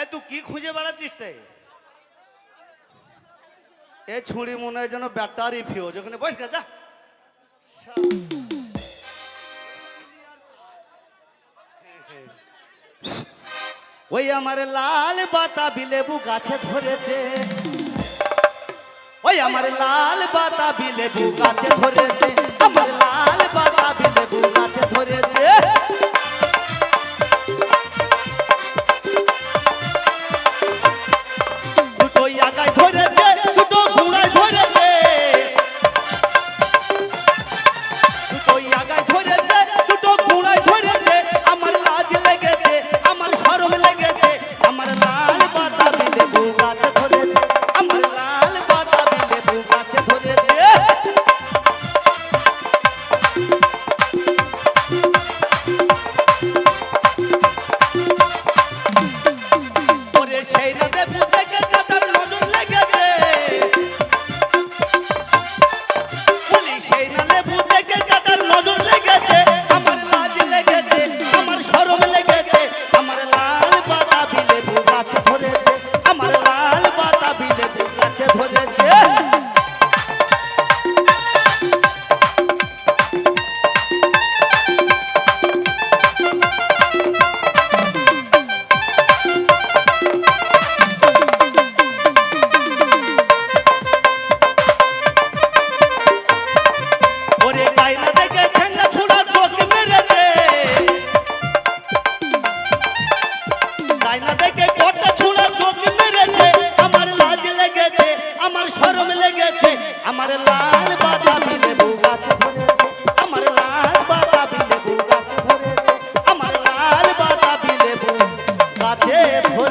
এ কি খুঁজে বেড়াচ্ছিস তে? এ ছুরি মনে হয় যেন ব্যাটারি বস ওই আমার লাল বাতাবি লেবু গাছে ধরেছে। ওই আমার লাল বাতাবি লেবু গাছে ধরেছে। আমার লাল বাতাবি লেবু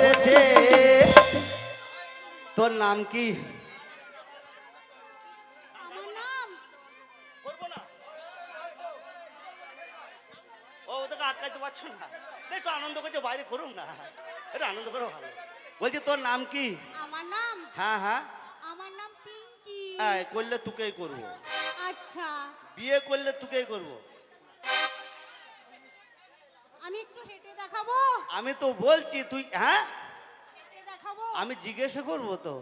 ধরেছে তোর নাম কি? আমার নাম? করব না। ও ওদেরকে আটকাইতে পারছ না? একটু আনন্দ করছে বাইরে করুন না। একটু আনন্দ করো ভালো। বলছি তোর নাম কি? আমার নাম? হ্যাঁ হ্যাঁ। আমার নাম পিঙ্কি। হ্যাঁ করলে তোকেই করব। আচ্ছা। বিয়ে করলে তোকেই করব। আমি একটু হেঁটে দেখাবো? আমি তো বলছি তুই হ্যাঁ আমি জিজ্ঞাসা করব তো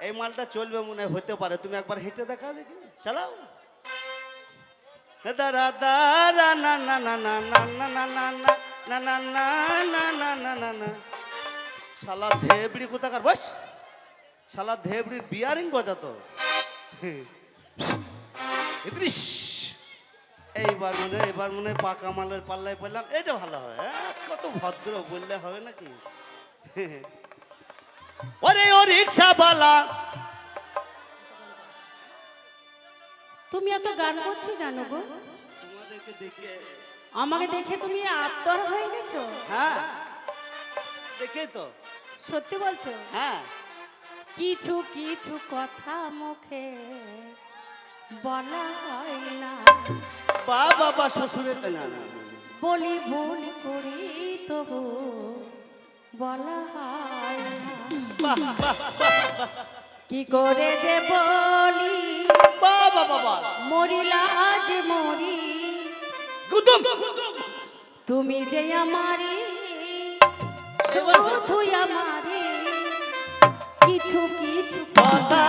এই মালটা চলবে মনে হয় হতে পারে তুমি একবার হেঁটে দেখা দেখি চালাও দাঁড়া দাঁড়া না না না না না না না না না না না না না না না না না শালা ধেবড়ি কোথাকার বস শালা ধেবড়ির বিয়ারিং গজাতো এইবার মনে হয়- এবার মনে হয় পাকা মালের পাল্লায় পড়লাম এটা ভালো হয় হ্যাঁ কত ভদ্র বললে হবে নাকি? ওরে ও রিক্সাওয়ালা। তুমি এত গান করছ কেন গো? তোমাদেরকে দেখে আমাকে দেখে তুমি আত্মর হয়ে গেছো? হ্যাঁ। দেখে তো। সত্যি বলছো? হ্যাঁ। কিছু কিছু কথা মুখে বলা হয় না। বা বাবা শ্বশুরের না না, না, না। বলি ভুল করি তবু বলা কি করে যে বলি? মরিলা আজ মরি। তুমি যে আমারি, শুধু আমারি। কিছু কিছু কথা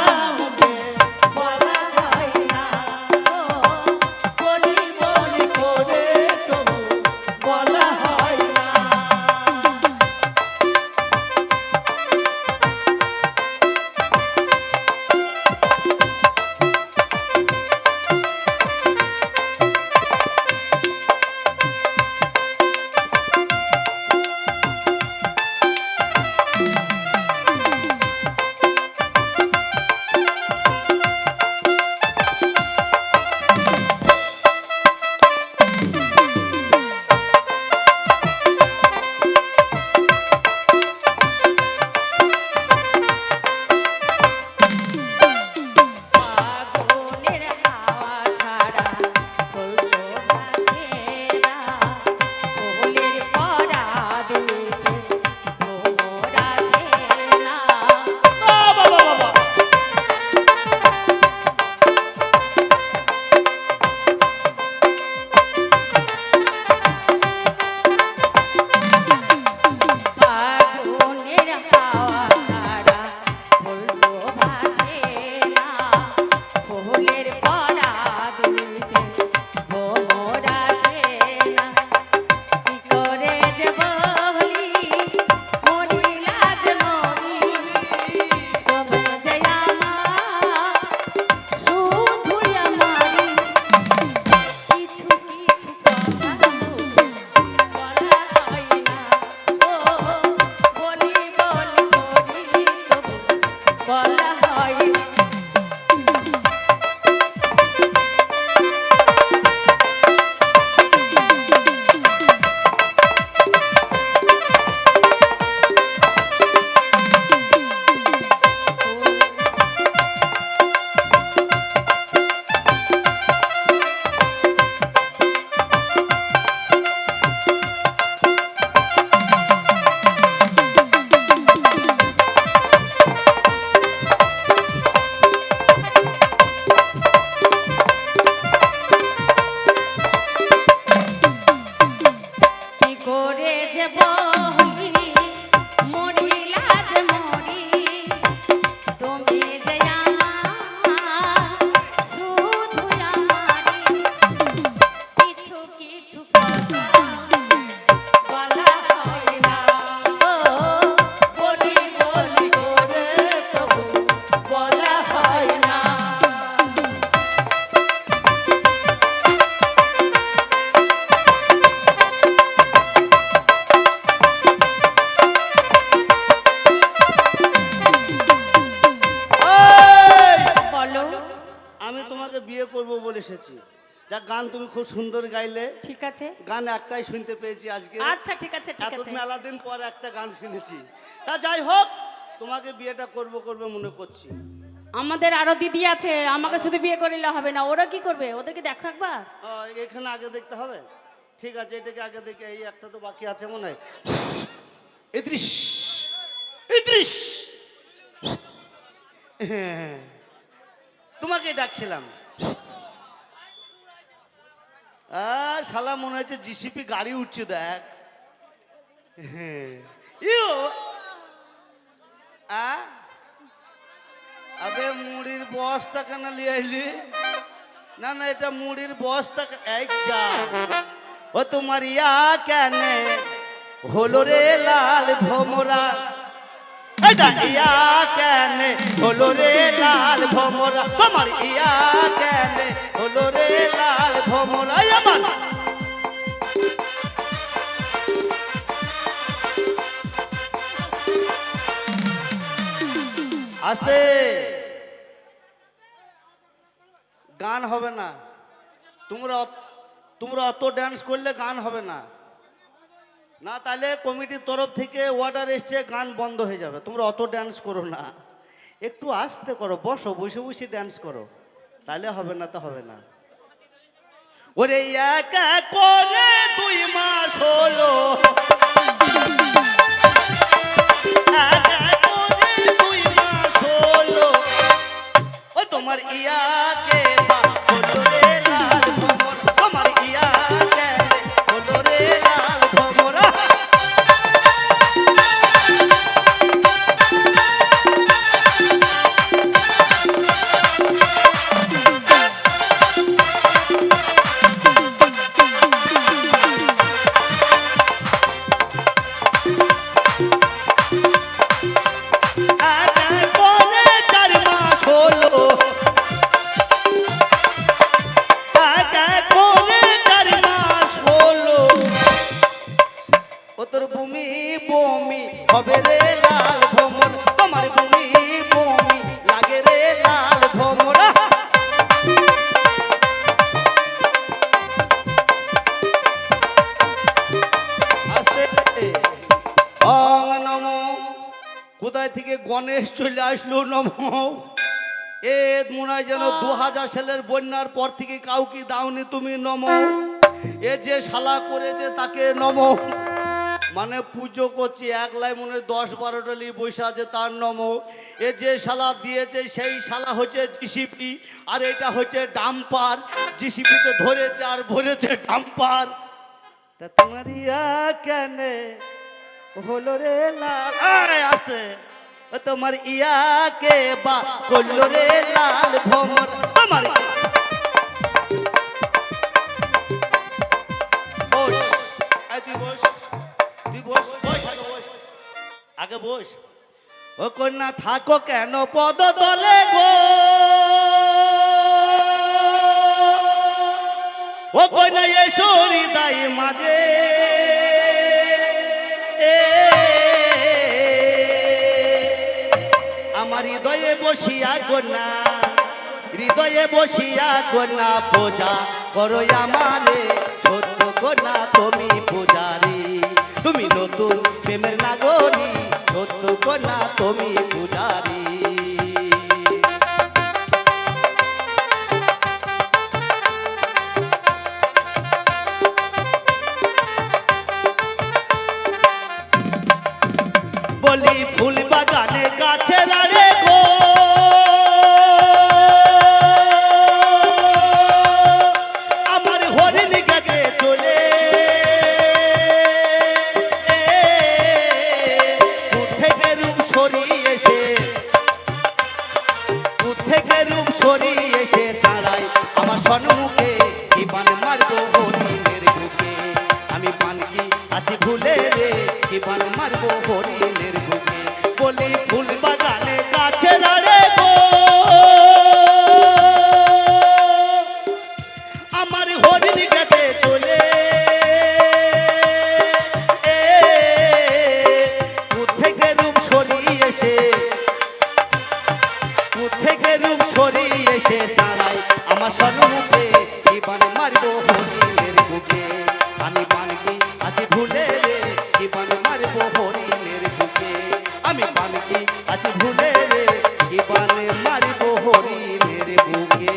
খুব সুন্দর গাইলে। ঠিক আছে। গান একটাই শুনতে পেয়েছি আজকে। আচ্ছা ঠিক আছে ঠিক আছে। মেলা দিন পর একটা গান শুনেছি। তা যাই হোক তোমাকে বিয়েটা করব করব মনে করছি। আমাদের আরও দিদি আছে আমাকে শুধু বিয়ে করিলে হবে না ওরা কি করবে? ওদেরকে দেখো একবার। এখানে আগে দেখতে হবে? ঠিক আছে এটাকে আগে দেখে এই একটা তো বাকি আছে মনে হয়। ইদ্রিস ইদ্রিস হ্যাঁ, তোমাকে ডাকছিলাম। শালা মনে হচ্ছে জিসিপি গাড়ি উঠছে, দেখ। ইউ আবে, মুড়ির বস্তা কেন লিয়ে আইলি না না, এটা মুড়ির বস্তা কে- যা। ও, তোমার ইয়া কেন? হলো রে লাল ভোমরা। ইয়া কেন? হলো রে লাল ভোমরা। তোমার ইয়া কেন? আস্তে। গান হবে না। তোমরা তোমরা অত ড্যান্স করলে গান হবে না। না, তাহলে কমিটির তরফ থেকে অর্ডার এসছে, গান বন্ধ হয়ে যাবে। তোমরা অত ড্যান্স করো না। একটু আসতে করো, বসো, বসে বসে ড্যান্স করো। তাহলে হবে না তো হবে না। ওরে এক করে দুই মাস হলো। তোমার ইয়াকে অং নম। কোথায় থেকে গণেশ চলে আসলো নম? এ মনে হয় যেন দু হাজার সালের বন্যার পর থেকে কাউকে দাওনি তুমি নম। এ যে শালা করেছে তাকে নম। মানে পুজো করছি একলাই মনে হয় দশ বারোটা লি বসে আছে তার নম। এ যে শালা দিয়েছে সেই শালা হচ্ছে জিসিপি আর এটা হচ্ছে ডাম্পার। জিসিপিতে ধরেছে আর ভরেছে ডাম্পার। তা তোমার ইয়া কেন? হলো রে লাল। আসতে। ও তোমার ইয়াকে বা করল রে লাল ভ্রমর তোমার আগে বস। ও কন্যা থাকো কেন পদ তলে গো? ও কন্যা এসো হৃদয় মাঝে। আমার হৃদয়ে বসিয়া কন্যা, হৃদয়ে বসিয়া কন্যা, পূজা করো আমারে, ছোট্ট কন্যা, তুমি পূজারি। তুমি নতুন প্রেমের নাগরী ছোট্ট কন্যা, তুমি পূজারি। বুকে।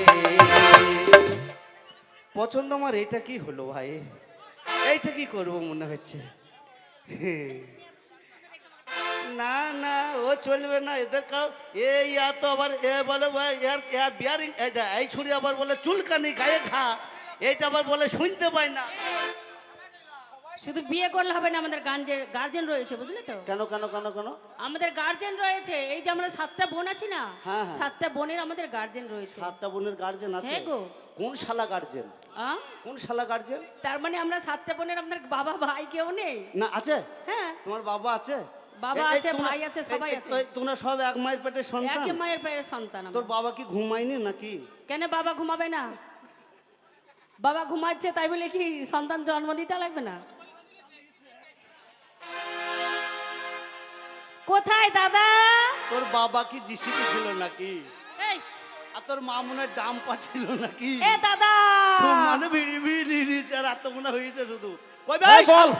পছন্দ আমার এটা কি হলো ভাই? এইটা কি করব মনে হচ্ছে? না না ও চলবে না এদের কাউ এ ইয়া তো আবার এ বলে ভাই, ইয়ার ইয়ার বিয়ারিং এই ছুরি আবার বলে চুলকানি গায়ে ঘা। এইটা আবার বলে শুনতে পাই না। শুধু বিয়ে করলে হবে না আমাদের গার্জেন গার্জেন রয়েছে বুঝলে তো? কেন কেন কেন কেন? আমাদের গার্জেন রয়েছে এই যে আমরা সাতটা বোন আছি না হ্যাঁ, হ্যাঁ। সাতটা বোনের আমাদের গার্জেন রয়েছে। সাতটা বোনের গার্জেন আছে। হ্যাঁ গো। কোন শালা গার্জেন? আ? কোন শালা গার্জেন? তার মানে আমরা সাতটা বোনের আমাদের বাবা ভাই কেউ নেই? না আছে? হ্যাঁ। তোমার বাবা আছে? বাবা এই- এই আছে, তোমরা- ভাই আছে, এই- সবাই এই- আছে। এই তোমরা সব এক মায়ের পেটের সন্তান? একে মায়ের পায়ের সন্তান আমরা। তোর বাবা কি ঘুমায়নি নাকি? কেন বাবা ঘুমাবে না? বাবা ঘুমাচ্ছে তাই বলে কি সন্তান জন্ম দিতে লাগবে না? কোথায় দাদা? তোর বাবা কি জিসিপি ছিল নাকি? এই। আর তোর মা মনে ডাম্পা ডাম পাচ্ছিল নাকি? এ দাদা। সম্মান ভিড়ি ভিড়ি নিচে আর মনে হয়েছে শুধু। কই বল।